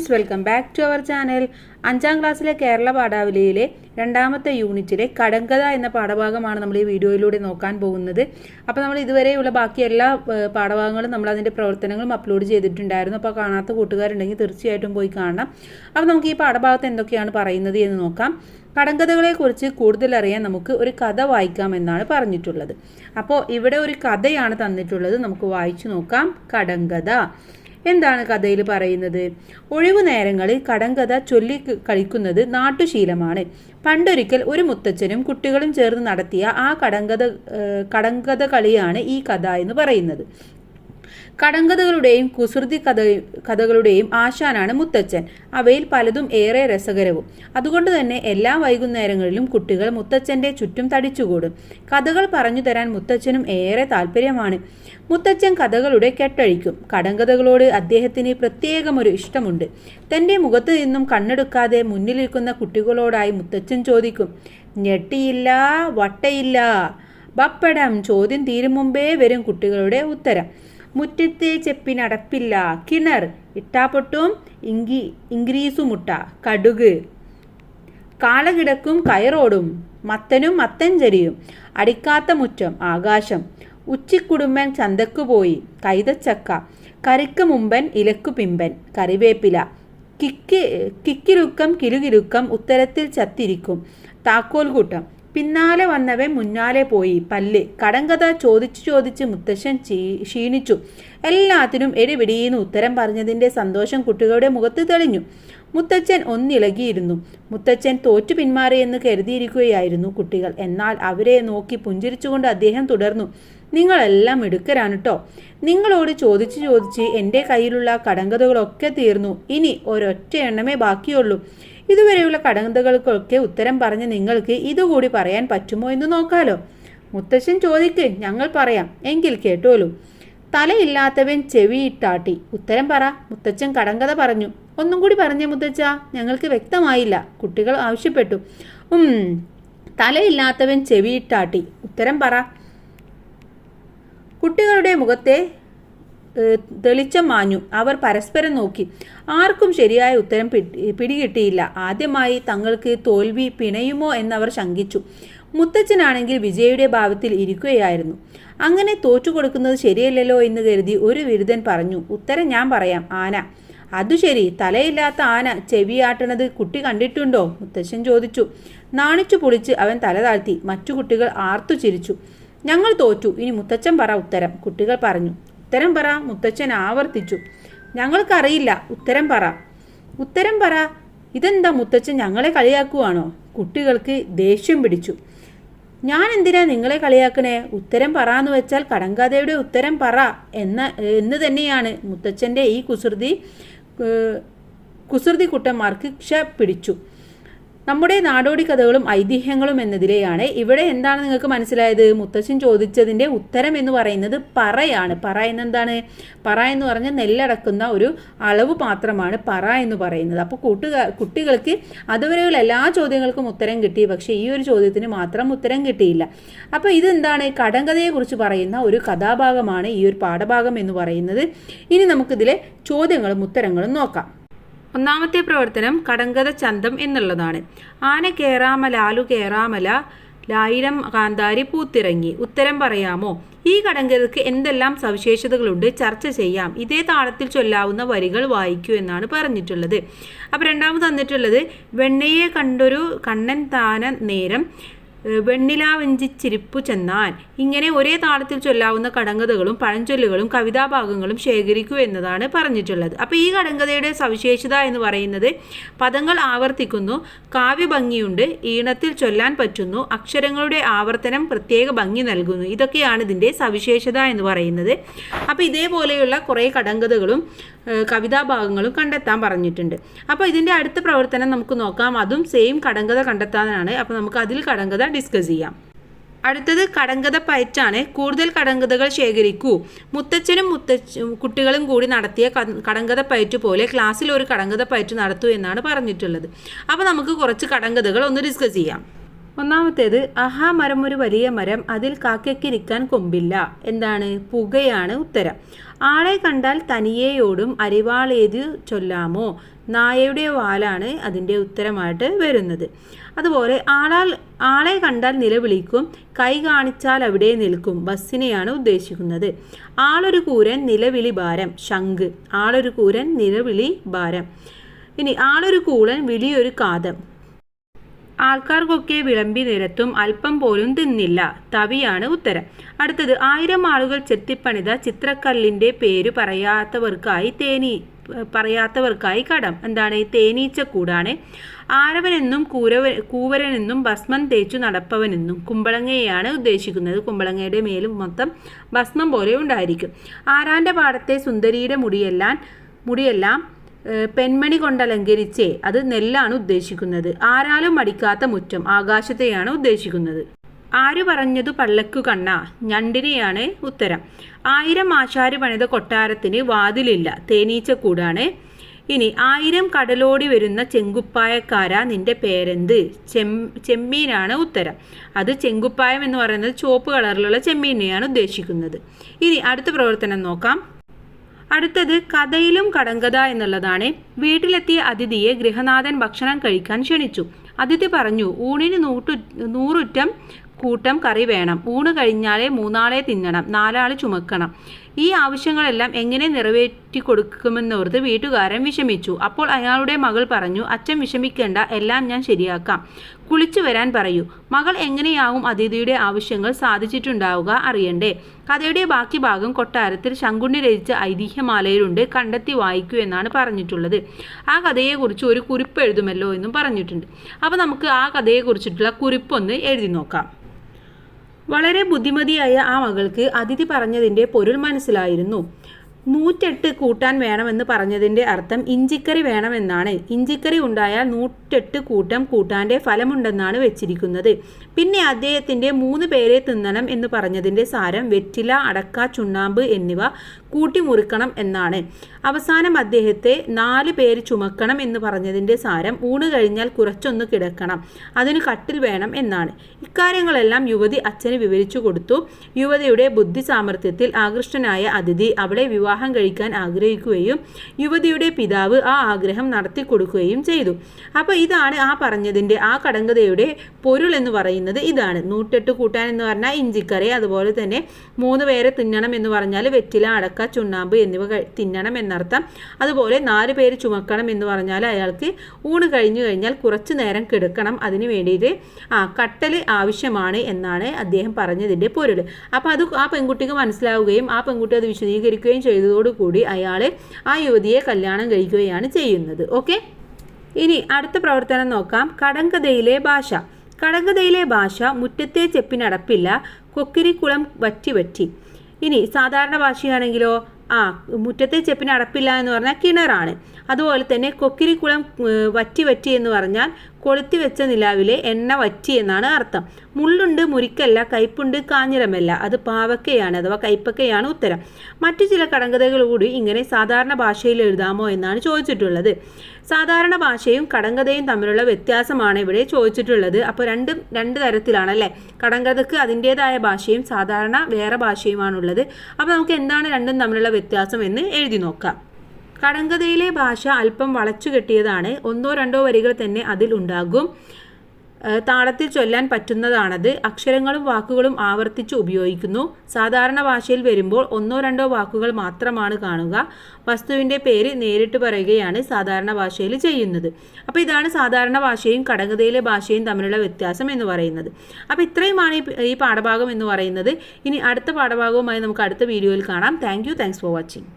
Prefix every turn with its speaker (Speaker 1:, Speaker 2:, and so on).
Speaker 1: Friends welcome back to our channel അഞ്ചാം ക്ലാസ്സിലെ കേരള പാഠാവലിയിലെ രണ്ടാമത്തെ യൂണിറ്റിലെ കടങ്കഥ എന്ന പാഠഭാഗമാണ് നമ്മൾ ഈ വീഡിയോയിലൂടെ നോക്കാൻ പോകുന്നത്. അപ്പോൾ നമ്മൾ ഇതുവരെയുള്ള ബാക്കി എല്ലാ പാഠഭാഗങ്ങളും നമ്മൾ അതിന്റെ പ്രവർത്തനങ്ങളും അപ്ലോഡ് ചെയ്തിട്ടുണ്ടായിരുന്നു. അപ്പോൾ കാണാത്ത കൂട്ടുകാരുണ്ടെങ്കിൽ തീർച്ചയായിട്ടും പോയി കാണണം. അപ്പോൾ നമുക്ക് ഈ പാഠഭാഗത്ത് എന്തൊക്കെയാണ് പറയുന്നത് എന്ന് നോക്കാം. കടങ്കഥകളെക്കുറിച്ച് കൂടുതൽ അറിയാൻ നമുക്ക് ഒരു കഥ വായിക്കാം എന്നാണ് പറഞ്ഞിട്ടുള്ളത്. അപ്പോൾ ഇവിടെ ഒരു കഥയാണ് തന്നിട്ടുള്ളത്. നമുക്ക് വായിച്ചു നോക്കാം. കടങ്കഥ. എന്താണ് കഥയിൽ പറയുന്നത്? ഒഴിവു നേരങ്ങളിൽ കടങ്കഥ ചൊല്ലി കളിക്കുന്നത് നാട്ടുശീലമാണ്. പണ്ടൊരിക്കൽ ഒരു മുത്തച്ഛനും കുട്ടികളും ചേർന്ന് നടത്തിയ ആ കടങ്കഥ കടങ്കഥ കളിയാണ് ഈ കഥ എന്ന് പറയുന്നത്. കടങ്കഥകളുടെയും കുസൃതി കഥ കഥകളുടെയും ആശാനാണ് മുത്തച്ഛൻ. അവയിൽ പലതും ഏറെ രസകരവും. അതുകൊണ്ട് തന്നെ എല്ലാ വൈകുന്നേരങ്ങളിലും കുട്ടികൾ മുത്തച്ഛന്റെ ചുറ്റും തടിച്ചുകൂടും. കഥകൾ പറഞ്ഞു തരാൻ മുത്തച്ഛനും ഏറെ താല്പര്യമാണ്. മുത്തച്ഛൻ കഥകളുടെ കെട്ടഴിക്കും. കടങ്കഥകളോട് അദ്ദേഹത്തിന് പ്രത്യേകമൊരു ഇഷ്ടമുണ്ട്. തന്റെ മുഖത്ത് നിന്നും കണ്ണെടുക്കാതെ മുന്നിലിരിക്കുന്ന കുട്ടികളോടായി മുത്തച്ഛൻ ചോദിക്കും ഞെട്ടിയില്ല? വട്ടയില്ല? ബപ്പടം. ചോദ്യം തീരും മുമ്പേ വരും കുട്ടികളുടെ ഉത്തരം. മുറ്റത്തെ ചെപ്പിനടപ്പില്ല. കിണർ. ഇട്ടാപ്പൊട്ടും ഇങ്കി ഇംഗ്രീസുമുട്ട. കടുക്. കാളകിടക്കും കയറോടും. മത്തനും മത്തഞ്ചരിയും. അടിക്കാത്ത മുറ്റം. ആകാശം. ഉച്ചിക്കുടുംബൻ ചന്തക്കു പോയി. കൈതച്ചക്ക. കറിക്ക് മുമ്പൻ ഇലക്കു പിമ്പൻ. കറിവേപ്പില കിക്ക് കിക്കിരുക്കം കിലുകിരുക്കം ഉത്തരത്തിൽ ചത്തിരിക്കും. താക്കോൽകൂട്ടം. പിന്നാലെ വന്നവൻ മുന്നാലെ പോയി. പല്ല്. കടങ്കഥ ചോദിച്ചു ചോദിച്ച് മുത്തശ്ശൻ ക്ഷീണിച്ചു. എല്ലാത്തിനും എടിപിടിയെന്ന് ഉത്തരം പറഞ്ഞതിന്റെ സന്തോഷം കുട്ടികളുടെ മുഖത്ത് തെളിഞ്ഞു. മുത്തച്ഛൻ ഒന്നിളകിയിരുന്നു. മുത്തച്ഛൻ തോറ്റു പിന്മാറിയെന്ന് കരുതിയിരിക്കുകയായിരുന്നു കുട്ടികൾ. എന്നാൽ അവരെ നോക്കി പുഞ്ചിരിച്ചുകൊണ്ട് അദ്ദേഹം തുടർന്നു. നിങ്ങളെല്ലാം മിടുക്കരാണ് കേട്ടോ നിങ്ങളോട് ചോദിച്ച് ചോദിച്ച് എന്റെ കയ്യിലുള്ള കടങ്കഥകളൊക്കെ തീർന്നു. ഇനി ഒരൊറ്റ എണ്ണമേ ബാക്കിയുള്ളൂ. ഇതുവരെയുള്ള കടന്തകൾക്കൊക്കെ ഉത്തരം പറഞ്ഞ് നിങ്ങൾക്ക് ഇതുകൂടി പറയാൻ പറ്റുമോ എന്ന് നോക്കാലോ. മുത്തശ്ശൻ ചോദിക്ക് ഞങ്ങൾ പറയാം. എങ്കിൽ കേട്ടോലൂ തലയില്ലാത്തവൻ ചെവിയിട്ടാട്ടി ഉത്തരം പറ. മുത്തച്ഛൻ കടങ്കഥ പറഞ്ഞു. ഒന്നും കൂടി പറഞ്ഞേ മുത്തച്ഛ. ഞങ്ങൾക്ക് വ്യക്തമായില്ല. കുട്ടികൾ ആവശ്യപ്പെട്ടു. ഉം. തലയില്ലാത്തവൻ ചെവിയിട്ടാട്ടി ഉത്തരം പറ. കുട്ടികളുടെ മുഖത്തെ തെളിച്ചം മാഞ്ഞു. അവർ പരസ്പരം നോക്കി. ആർക്കും ശരിയായ ഉത്തരം പിടി- പിടികിട്ടിയില്ല. ആദ്യമായി തങ്ങൾക്ക് തോൽവി പിണയുമോ എന്നവർ ശങ്കിച്ചു. മുത്തച്ഛനാണെങ്കിൽ വിജയുടെ ഭാവത്തിൽ ഇരിക്കുകയായിരുന്നു. അങ്ങനെ തോറ്റു കൊടുക്കുന്നത് ശരിയല്ലല്ലോ എന്ന് കരുതി ഒരു വിരുദ്ധൻ പറഞ്ഞു ഉത്തരം ഞാൻ പറയാം ആന. അതു ശരി. തലയില്ലാത്ത ആന ചെവിയാട്ടണത് കുട്ടി കണ്ടിട്ടുണ്ടോ? മുത്തശ്ശൻ ചോദിച്ചു. നാണിച്ചു പൊളിച്ച് അവൻ തല താഴ്ത്തി. മറ്റു കുട്ടികൾ ആർത്തു ചിരിച്ചു. ഞങ്ങൾ തോറ്റു. ഇനി മുത്തച്ഛൻ പറ ഉത്തരം കുട്ടികൾ പറഞ്ഞു. ഉത്തരം പറ മുത്തച്ഛൻ ആവർത്തിച്ചു. ഞങ്ങൾക്കറിയില്ല ഉത്തരം പറ. ഉത്തരം പറ ഇതെന്താ മുത്തച്ഛൻ ഞങ്ങളെ കളിയാക്കുവാണോ? കുട്ടികൾക്ക് ദേഷ്യം പിടിച്ചു. ഞാൻ എന്തിനാ നിങ്ങളെ കളിയാക്കണേ? ഉത്തരം പറ എന്ന് വെച്ചാൽ കടങ്കാതയുടെ ഉത്തരം പറ എന്ന എന്ന് തന്നെയാണ് മുത്തച്ഛന്റെ ഈ കുസൃതി കുസൃതി കുട്ടന്മാർക്ക് ക്ഷ പിടിച്ചു നമ്മുടെ നാടോടി കഥകളും ഐതിഹ്യങ്ങളും എന്നതിലെയാണ്. ഇവിടെ എന്താണ് നിങ്ങൾക്ക് മനസ്സിലായത്? മുത്തശ്ശൻ ചോദിച്ചതിന്റെ ഉത്തരം എന്ന് പറയുന്നത് പറയാണ്. പറ എന്നെന്താണ്? പറ എന്ന് പറഞ്ഞാൽ നെല്ലടക്കുന്ന ഒരു അളവ് പാത്രമാണ് പറ എന്ന് പറയുന്നത്. അപ്പോൾ കൂട്ടുകാർ കുട്ടികൾക്ക് അതുവരെയുള്ള എല്ലാ ചോദ്യങ്ങൾക്കും ഉത്തരം കിട്ടി. പക്ഷേ ഈ ഒരു ചോദ്യത്തിന് മാത്രം ഉത്തരം കിട്ടിയില്ല. അപ്പോൾ ഇതെന്താണ്? കടങ്കഥയെക്കുറിച്ച് പറയുന്ന ഒരു കഥാഭാഗമാണ് ഈ ഒരു പാഠഭാഗം എന്ന് പറയുന്നത്. ഇനി നമുക്കിതിലെ ചോദ്യങ്ങളും ഉത്തരങ്ങളും നോക്കാം. ഒന്നാമത്തെ പ്രവർത്തനം കടങ്കഥ ചന്തം എന്നുള്ളതാണ്. ആന കേറാമല ആലു കേറാമല ലായിരം കാന്താരി പൂത്തിറങ്ങി. ഉത്തരം പറയാമോ? ഈ കടങ്കഥക്ക് എന്തെല്ലാം സവിശേഷതകളുണ്ട്? ചർച്ച ചെയ്യാം. ഇതേ താളത്തിൽ ചൊല്ലാവുന്ന വരികൾ വായിക്കൂ എന്നാണ് പറഞ്ഞിട്ടുള്ളത്. അപ്പോൾ രണ്ടാമത് തന്നിട്ടുള്ളത് വെണ്ണയെ കണ്ടൊരു കണ്ണൻ താന നേരം വെണ്ണിലാവഞ്ചിച്ചിരിപ്പു ചെന്നാൻ ഇങ്ങനെ ഒരേ താളത്തിൽ ചൊല്ലാവുന്ന കടങ്കഥകളും പഴഞ്ചൊല്ലുകളും കവിതാഭാഗങ്ങളും ശേഖരിക്കൂ എന്നതാണ് പറഞ്ഞിട്ടുള്ളത്. അപ്പോൾ ഈ കടങ്കഥയുടെ സവിശേഷത എന്ന് പറയുന്നത് പദങ്ങൾ ആവർത്തിക്കുന്നു കാവ്യഭംഗിയുണ്ട് ഈണത്തിൽ ചൊല്ലാൻ പറ്റുന്നു അക്ഷരങ്ങളുടെ ആവർത്തനം പ്രത്യേക ഭംഗി നൽകുന്നു. ഇതൊക്കെയാണ് ഇതിന്റെ സവിശേഷത എന്ന് പറയുന്നത്. അപ്പോൾ ഇതേപോലെയുള്ള കുറേ കടങ്കഥകളും കവിതാഭാഗങ്ങളും കണ്ടെത്താൻ പറഞ്ഞിട്ടുണ്ട്. അപ്പോൾ ഇതിന്റെ അടുത്ത പ്രവർത്തനം നമുക്ക് നോക്കാം. അതും സെയിം കടങ്കഥ കണ്ടെത്താനാണ്. അപ്പോൾ നമുക്ക് അതിൽ കടങ്കഥ ഡിസ്കസ് ചെയ്യാം. അടുത്തത് കടങ്കഥ പയറ്റാണ്. കൂടുതൽ കടങ്കഥകൾ ശേഖരിക്കൂ. മുത്തച്ഛനും മുത്തച്ഛ കുട്ടികളും കൂടി നടത്തിയ കടങ്കഥ പയറ്റ് പോലെ ക്ലാസ്സിൽ ഒരു കടങ്കഥ പയറ്റ് നടത്തൂ എന്നാണ് പറഞ്ഞിട്ടുള്ളത്. അപ്പോൾ നമുക്ക് കുറച്ച് കടങ്കഥകൾ ഒന്ന് ഡിസ്കസ് ചെയ്യാം. ഒന്നാമത്തേത് അഹാ മരം ഒരു വലിയ മരം. അതിൽ കാക്കയ്ക്കിരിക്കാൻ കൊമ്പില്ല. എന്താണ്? പുകയാണ് ഉത്തരം. ആളെ കണ്ടാൽ തനിയെയോടും അരിവാളേത് ചൊല്ലാമോ? നായയുടെ വാലാണ് അതിന്റെ ഉത്തരമായിട്ട് വരുന്നത്. അതുപോലെ ആളാൽ ആളെ കണ്ടാൽ നിലവിളിക്കും കൈ കാണിച്ചാൽ അവിടെ നിൽക്കും ബസ്സിനെയാണ് ഉദ്ദേശിക്കുന്നത്. ആളൊരു കൂരൻ നിലവിളി ഭാരം ശംഖ്. ആളൊരു കൂരൻ നിലവിളി ഭാരം. ഇനി ആളൊരു കൂളൻ വിളിയൊരു കാതം. ആൾക്കാർക്കൊക്കെ വിളമ്പി നിരത്തും അല്പം പോലും തിന്നില്ല. തവിയാണ് ഉത്തരം. അടുത്തത് ആയിരം ആളുകൾ ചെത്തിപ്പണിത ചിത്രക്കല്ലിന്റെ പേര് പറയാത്തവർക്കായി തേനീ പറയാത്തവർക്കായി കടം. എന്താണ്? തേനീച്ചക്കൂടാണ്. ആരവനെന്നും കൂരവ കൂവരനെന്നും ഭസ്മം തേച്ചു നടപ്പവനെന്നും കുമ്പളങ്ങയെയാണ് ഉദ്ദേശിക്കുന്നത്. കുമ്പളങ്ങയുടെ മേലും മൊത്തം ഭസ്മം പോലെ ഉണ്ടായിരിക്കും. ആരാന്റെ പാടത്തെ സുന്ദരിയുടെ മുടിയെല്ലാം മുടിയെല്ലാം പെൺമണി കൊണ്ടലങ്കരിച്ചേ അത് നെല്ലാണ് ഉദ്ദേശിക്കുന്നത്. ആരാലും മടിക്കാത്ത മുറ്റം ആകാശത്തെയാണ് ഉദ്ദേശിക്കുന്നത്. ആര് പറഞ്ഞതു പള്ളക്കു കണ്ണ? ഞണ്ടിനെയാണ് ഉത്തരം. ആയിരം ആശാരി പണിത കൊട്ടാരത്തിന് വാതിലില്ല തേനീച്ചക്കൂടാണ് ഇനി ആയിരം കടലോടി വരുന്ന ചെങ്കുപ്പായക്കാര നിന്റെ പേരെന്ത്? ചെം ചെമ്മീനാണ് ഉത്തരം. അത് ചെങ്കുപ്പായം എന്ന് പറയുന്നത് ചുവപ്പ് കളറിലുള്ള ചെമ്മീനെയാണ് ഉദ്ദേശിക്കുന്നത്. ഇനി അടുത്ത പ്രവർത്തനം നോക്കാം. അടുത്തത് കഥയിലും കടങ്കഥ എന്നുള്ളതാണ്. വീട്ടിലെത്തിയ അതിഥിയെ ഗൃഹനാഥൻ ഭക്ഷണം കഴിക്കാൻ ക്ഷണിച്ചു. അതിഥി പറഞ്ഞു ഊണിന് നൂറ്റു നൂറുറ്റം കൂട്ടം കറി വേണം. ഊണ് കഴിഞ്ഞാലേ മൂന്നാളെ തിന്നണം നാലാൾ ചുമക്കണം. ഈ ആവശ്യങ്ങളെല്ലാം എങ്ങനെ നിറവേറ്റി കൊടുക്കുമെന്നോർത്ത് വീട്ടുകാരൻ വിഷമിച്ചു. അപ്പോൾ അയാളുടെ മകൾ പറഞ്ഞു അച്ഛൻ വിഷമിക്കേണ്ട എല്ലാം ഞാൻ ശരിയാക്കാം. കുളിച്ചു വരാൻ പറയൂ. മകൾ എങ്ങനെയാവും അതിഥിയുടെ ആവശ്യങ്ങൾ സാധിച്ചിട്ടുണ്ടാവുക അറിയണ്ടേ? കഥയുടെ ബാക്കി ഭാഗം കൊട്ടാരത്തിൽ ശങ്കുണ്ണി രചിച്ച ഐതിഹ്യമാലയിലുണ്ട് കണ്ടെത്തി വായിക്കൂ എന്നാണ് പറഞ്ഞിട്ടുള്ളത്. ആ കഥയെക്കുറിച്ച് ഒരു കുറിപ്പ് എഴുതുമല്ലോ എന്നും പറഞ്ഞിട്ടുണ്ട്. അപ്പോൾ നമുക്ക് ആ കഥയെക്കുറിച്ചിട്ടുള്ള കുറിപ്പൊന്ന് എഴുതി നോക്കാം. വളരെ ബുദ്ധിമതിയായ ആ മകൾക്ക് അതിഥി പറഞ്ഞതിന്റെ പൊരുൾ മനസ്സിലായിരുന്നു. നൂറ്റെട്ട് കൂട്ടാൻ വേണമെന്ന് പറഞ്ഞതിന്റെ അർത്ഥം ഇഞ്ചിക്കറി വേണമെന്നാണ്. ഇഞ്ചിക്കറി ഉണ്ടായാൽ നൂറ്റെട്ട് കൂട്ടം കൂട്ടാന്റെ ഫലമുണ്ടെന്നാണ് വെച്ചിരിക്കുന്നത്. പിന്നെ അദ്ദേഹത്തിന്റെ മൂന്ന് പേരെ തിന്നണം എന്ന് പറഞ്ഞതിന്റെ സാരം വെറ്റില അടക്ക ചുണ്ണാമ്പ് എന്നിവ കൂട്ടിമുറിക്കണം എന്നാണ്. അവസാനം അദ്ദേഹത്തെ നാല് പേര് ചുമക്കണം എന്ന് പറഞ്ഞതിന്റെ സാരം ഊണ് കഴിഞ്ഞാൽ കുറച്ചൊന്ന് കിടക്കണം അതിന് കട്ടിൽ വേണം എന്നാണ്. ഇക്കാര്യങ്ങളെല്ലാം യുവതി അച്ഛന് വിവരിച്ചു കൊടുത്തു. യുവതിയുടെ ബുദ്ധി സാമർഥ്യത്തിൽ ആകൃഷ്ടനായ അതിഥി അവളെ വിവാഹം കഴിക്കാൻ ആഗ്രഹിക്കുകയും യുവതിയുടെ പിതാവ് ആ ആഗ്രഹം നടത്തി കൊടുക്കുകയും ചെയ്തു. അപ്പോൾ ഇതാണ് ആ പറഞ്ഞതിന്റെ ആ കടങ്കഥയുടെ പൊരുൾ എന്ന് പറയുന്നത് ഇതാണ്. നൂറ്റെട്ട് കൂട്ടാൻ എന്ന് പറഞ്ഞാൽ ഇഞ്ചിക്കറി അതുപോലെ തന്നെ മൂന്ന് പേരെ തിന്നണം എന്ന് പറഞ്ഞാൽ വെറ്റില അടക്ക ചുണ്ണാമ്പ് എന്നിവ തിന്നണം എന്നർത്ഥം. അതുപോലെ നാല് പേര് ചുമക്കണം എന്ന് പറഞ്ഞാൽ അയാൾക്ക് ഊണ് കഴിഞ്ഞു കഴിഞ്ഞാൽ കുറച്ച് നേരം കിടക്കണം. അതിന് വേണ്ടിയിട്ട് ആ കട്ടൽ ആവശ്യമാണ് എന്നാണ് അദ്ദേഹം പറഞ്ഞതിന്റെ പൊരുൾ. അപ്പോൾ അത് ആ പെൺകുട്ടിക്ക് മനസ്സിലാവുകയും ആ പെൺകുട്ടി അത് വിശദീകരിക്കുകയും ചെയ്തതോടുകൂടി അയാൾ ആ യുവതിയെ കല്യാണം കഴിക്കുകയാണ് ചെയ്യുന്നത്. ഓക്കെ? ഇനി അടുത്ത പ്രവർത്തനം നോക്കാം. കടങ്കഥയിലെ ഭാഷ. കടങ്കഥയിലെ ഭാഷ മുറ്റത്തെ ചെപ്പിനടപ്പില്ല. കൊക്കിരിക്കുളം വറ്റി വറ്റി. ഇനി സാധാരണ ഭാഷയാണെങ്കിലോ ആ മുറ്റത്തെ ചെപ്പിന് അടപ്പില്ല എന്ന് പറഞ്ഞാൽ കിണറാണ്. അതുപോലെ തന്നെ കൊക്കിരിക്കുളം വറ്റി വറ്റി എന്ന് പറഞ്ഞാൽ കൊളുത്തി വെച്ച നിലാവിലെ എണ്ണ വറ്റി എന്നാണ് അർത്ഥം. മുള്ളുണ്ട് മുരിക്കല്ല കയ്പുണ്ട് കാഞ്ഞിരമല്ല. അത് പാവക്കയാണ് അഥവാ കയ്പക്കയാണ് ഉത്തരം. മറ്റു ചില കടങ്കഥകൾ കൂടി ഇങ്ങനെ സാധാരണ ഭാഷയിൽ എഴുതാമോ എന്നാണ് ചോദിച്ചിട്ടുള്ളത്. സാധാരണ ഭാഷയും കടങ്കഥയും തമ്മിലുള്ള വ്യത്യാസമാണ് ഇവിടെ ചോദിച്ചിട്ടുള്ളത്. അപ്പോൾ രണ്ടും രണ്ട് തരത്തിലാണല്ലേ? കടങ്കഥക്ക് അതിന്റേതായ ഭാഷയും സാധാരണ വേറെ ഭാഷയുമാണുള്ളത്. അപ്പോൾ നമുക്ക് എന്താണ് രണ്ടും തമ്മിലുള്ള വ്യത്യാസം എന്ന് എഴുതി നോക്കാം. കടങ്കഥയിലെ ഭാഷ അല്പം വളച്ചു കെട്ടിയതാണ്. ഒന്നോ രണ്ടോ വരികൾ തന്നെ അതിൽ ഉണ്ടാകും. താളത്തിൽ ചൊല്ലാൻ പറ്റുന്നതാണത്. അക്ഷരങ്ങളും വാക്കുകളും ആവർത്തിച്ച് ഉപയോഗിക്കുന്നു. സാധാരണ ഭാഷയിൽ വരുമ്പോൾ ഒന്നോ രണ്ടോ വാക്കുകൾ മാത്രമാണ് കാണുക. വസ്തുവിന്റെ പേര് നേരിട്ട് പറയുകയാണ് സാധാരണ ഭാഷയിൽ ചെയ്യുന്നത്. അപ്പോൾ ഇതാണ് സാധാരണ ഭാഷയും കടകഥയിലെ ഭാഷയും തമ്മിലുള്ള വ്യത്യാസം എന്ന് പറയുന്നത്. അപ്പോൾ ഇത്രയുമാണ് ഈ പാഠഭാഗം എന്ന് പറയുന്നത്. ഇനി അടുത്ത പാഠഭാഗവുമായി നമുക്ക് അടുത്ത വീഡിയോയിൽ കാണാം. Thank you. Thanks for watching.